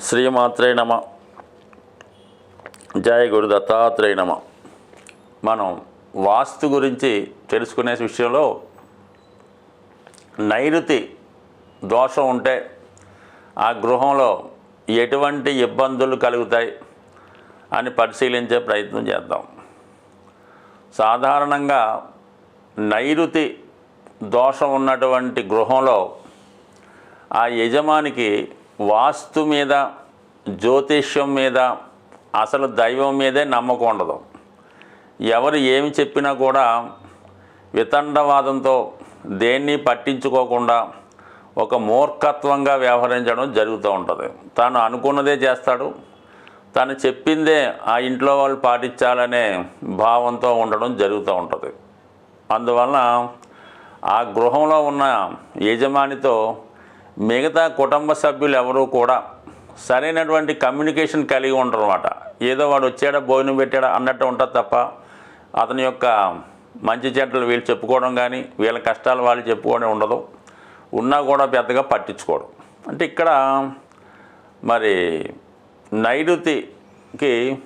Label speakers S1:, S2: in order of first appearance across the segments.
S1: శ్రీమాత్రే నమ. జయ గురు దత్తాత్రేయ నమ. మనం వాస్తు గురించి తెలుసుకునే విషయంలో నైరుతి దోషం ఉంటే ఆ గృహంలో ఎటువంటి ఇబ్బందులు కలుగుతాయి అని పరిశీలించే ప్రయత్నం చేద్దాం. సాధారణంగా నైరుతి దోషం ఉన్నటువంటి గృహంలో ఆ యజమానికి వాస్తు మీద జ్యోతిష్యం మీద అసలు దైవం మీదే నమ్మకం ఉండదు. ఎవరు ఏమి చెప్పినా కూడా వితండవాదంతో దేన్ని పట్టించుకోకుండా ఒక మూర్ఖత్వంగా వ్యవహరించడం జరుగుతూ ఉంటుంది. తాను అనుకున్నదే చేస్తాడు. తను చెప్పిందే ఆ ఇంట్లో వాళ్ళు పాటించాలనే భావంతో ఉండడం జరుగుతూ ఉంటుంది. అందువలన ఆ గృహంలో ఉన్న యజమానితో మిగతా కుటుంబ సభ్యులు ఎవరూ కూడా సరైనటువంటి కమ్యూనికేషన్ కలిగి ఉండరు అనమాట ఏదో వాడు వచ్చాడా భోజనం పెట్టాడా అన్నట్టు ఉంటుంది తప్ప అతని యొక్క మంచి చెడ్డలు వీళ్ళు చెప్పుకోవడం కానీ వీళ్ళ కష్టాలు వాళ్ళు చెప్పుకోవడం ఉండదు. ఉన్నా కూడా పెద్దగా పట్టించుకోడు. అంటే ఇక్కడ మరి నైరుతికి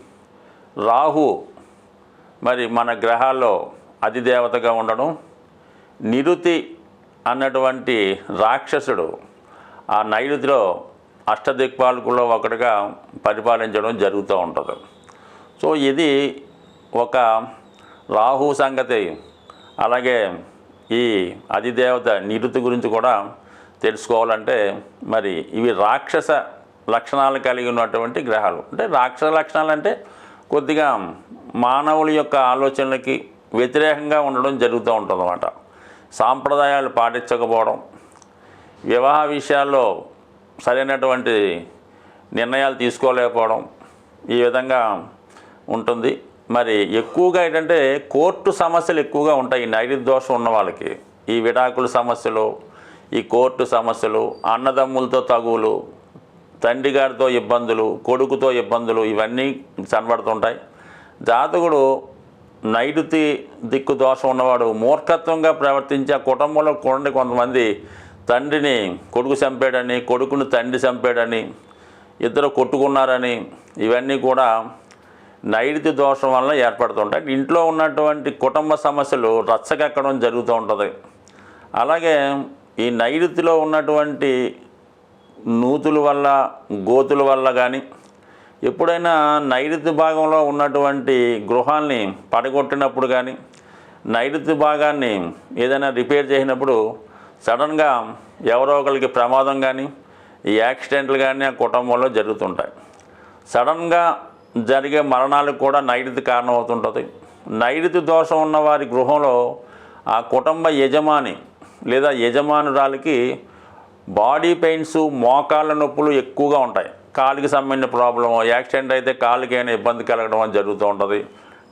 S1: రాహు మరి మన గ్రహాల్లో అధిదేవతగా ఉండడం నిరుతి అన్నటువంటి రాక్షసుడు ఆ నైరుతిలో అష్టదిక్పాలకుల్లో ఒకటిగా పరిపాలించడం జరుగుతూ ఉంటుంది. సో ఇది ఒక రాహు సంగతి. అలాగే ఈ అధిదేవత నిరుతి గురించి కూడా తెలుసుకోవాలంటే మరి ఇవి రాక్షస లక్షణాలు కలిగి ఉన్నటువంటి గ్రహాలు. అంటే రాక్షస లక్షణాలు అంటే కొద్దిగా మానవుల యొక్క ఆలోచనలకి వ్యతిరేకంగా ఉండడం జరుగుతూ ఉంటుంది సాంప్రదాయాలు పాటించకపోవడం వివాహ విషయాల్లో సరైనటువంటి నిర్ణయాలు తీసుకోలేకపోవడం ఈ విధంగా ఉంటుంది. మరి ఎక్కువగా ఏంటంటే కోర్టు సమస్యలు ఎక్కువగా ఉంటాయి. ఈ నైరుతి దోషం ఉన్న వాళ్ళకి ఈ విడాకుల సమస్యలు ఈ కోర్టు సమస్యలు అన్నదమ్ములతో తగువులు తండ్రి గారితో ఇబ్బందులు కొడుకుతో ఇబ్బందులు ఇవన్నీ కనబడుతుంటాయి. జాతకుడు నైరుతి దిక్కు దోషం ఉన్నవాడు మూర్ఖత్వంగా ప్రవర్తించే కుటుంబంలో కూడా కొంతమంది తండ్రిని కొడుకు చంపాడని కొడుకుని తండ్రి చంపాడని ఇద్దరు కొట్టుకున్నారని ఇవన్నీ కూడా నైరుతి దోషం వల్ల ఏర్పడుతుంటాయి. ఇంట్లో ఉన్నటువంటి కుటుంబ సమస్యలు రచ్చకెక్కడం జరుగుతూ ఉంటుంది. అలాగే ఈ నైరుతిలో ఉన్నటువంటి నూతుల వల్ల గోతుల వల్ల కానీ ఎప్పుడైనా నైరుతి భాగంలో ఉన్నటువంటి గృహాల్ని పడగొట్టినప్పుడు కానీ నైరుతి భాగాన్ని ఏదైనా రిపేర్ చేసినప్పుడు సడన్గా ఎవరో ఒకరికి ప్రమాదం కానీ ఈ యాక్సిడెంట్లు కానీ ఆ కుటుంబంలో జరుగుతుంటాయి. సడన్గా జరిగే మరణాలకు కూడా నైరుతి కారణమవుతుంటుంది. నైరుతి దోషం ఉన్న వారి గృహంలో ఆ కుటుంబ యజమాని లేదా యజమానురాలికి బాడీ పెయిన్స్ మోకాళ్ళ నొప్పులు ఎక్కువగా ఉంటాయి. కాలుకి సంబంధించిన ప్రాబ్లం యాక్సిడెంట్ అయితే కాలుకి ఇబ్బంది కలగడం జరుగుతూ ఉంటుంది.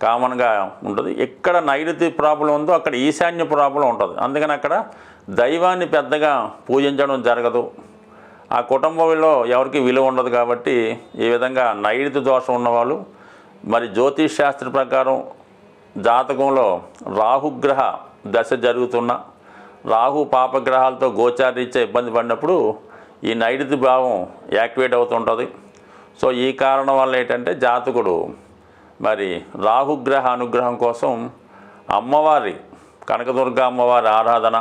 S1: కామన్గా ఉంటుంది. ఎక్కడ నైరుతి ప్రాబ్లం ఉందో అక్కడ ఈశాన్య ప్రాబ్లం ఉంటుంది. అందుకని అక్కడ దైవాన్ని పెద్దగా పూజించడం జరగదు. ఆ కుటుంబంలో ఎవరికి విలువ ఉండదు కాబట్టి ఈ విధంగా నైరుతి దోషం ఉన్నవాళ్ళు మరి జ్యోతిష్ శాస్త్ర ప్రకారం జాతకంలో రాహుగ్రహ దశ జరుగుతున్న రాహు పాపగ్రహాలతో గోచారీత్యా ఇబ్బంది పడినప్పుడు ఈ నైరుతి భావం యాక్టివేట్ అవుతుంటుంది. సో ఈ కారణం వల్ల ఏంటంటే జాతకుడు మరి రాహుగ్రహ అనుగ్రహం కోసం అమ్మవారి కనకదుర్గ అమ్మవారి ఆరాధన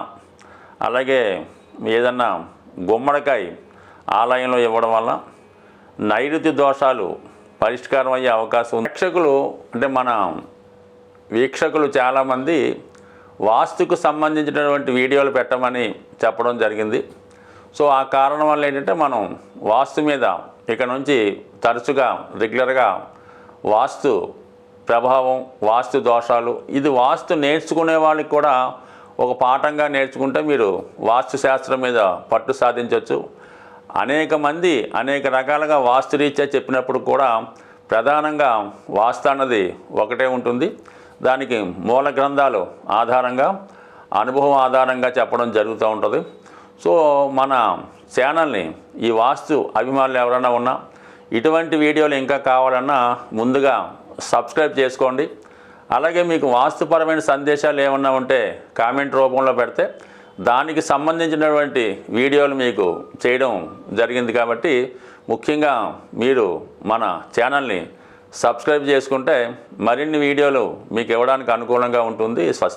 S1: అలాగే ఏదన్నా గుమ్మడికాయ ఆలయంలో ఇవ్వడం వల్ల నైరుతి దోషాలు పరిష్కారం అయ్యే అవకాశం ఉంది. వీక్షకులు అంటే మన వీక్షకులు చాలామంది వాస్తుకు సంబంధించినటువంటి వీడియోలు పెట్టమని చెప్పడం జరిగింది. సో ఆ కారణం వల్ల ఏంటంటే మనం వాస్తు మీద ఇక నుంచి తరచుగా రెగ్యులర్గా వాస్తు ప్రభావం వాస్తు దోషాలు ఇది వాస్తు నేర్చుకునే వాళ్ళకి కూడా ఒక పాఠంగా నేర్చుకుంటే మీరు వాస్తు శాస్త్రం మీద పట్టు సాధించవచ్చు అనేక మంది అనేక రకాలుగా వాస్తురీత్యా చెప్పినప్పుడు కూడా ప్రధానంగా వాస్తు అన్నది ఒకటే ఉంటుంది. దానికి మూల గ్రంథాలు ఆధారంగా అనుభవం ఆధారంగా చెప్పడం జరుగుతూ ఉంటుంది. సో మన ఛానల్ని ఈ వాస్తు అభిమానులు ఎవరైనా ఉన్నా ఇటువంటి వీడియోలు ఇంకా కావాలన్నా ముందుగా సబ్స్క్రైబ్ చేసుకోండి. అలాగే మీకు వాస్తుపరమైన సందేశాలు ఏమన్నా ఉంటే కామెంట్ రూపంలో పెడితే దానికి సంబంధించినటువంటి వీడియోలు మీకు చేయడం జరిగింది కాబట్టి ముఖ్యంగా మీరు మన ఛానల్ని సబ్స్క్రైబ్ చేసుకుంటే మరిన్ని వీడియోలు మీకు ఇవ్వడానికి అనుకూలంగా ఉంటుంది. స్వస్తి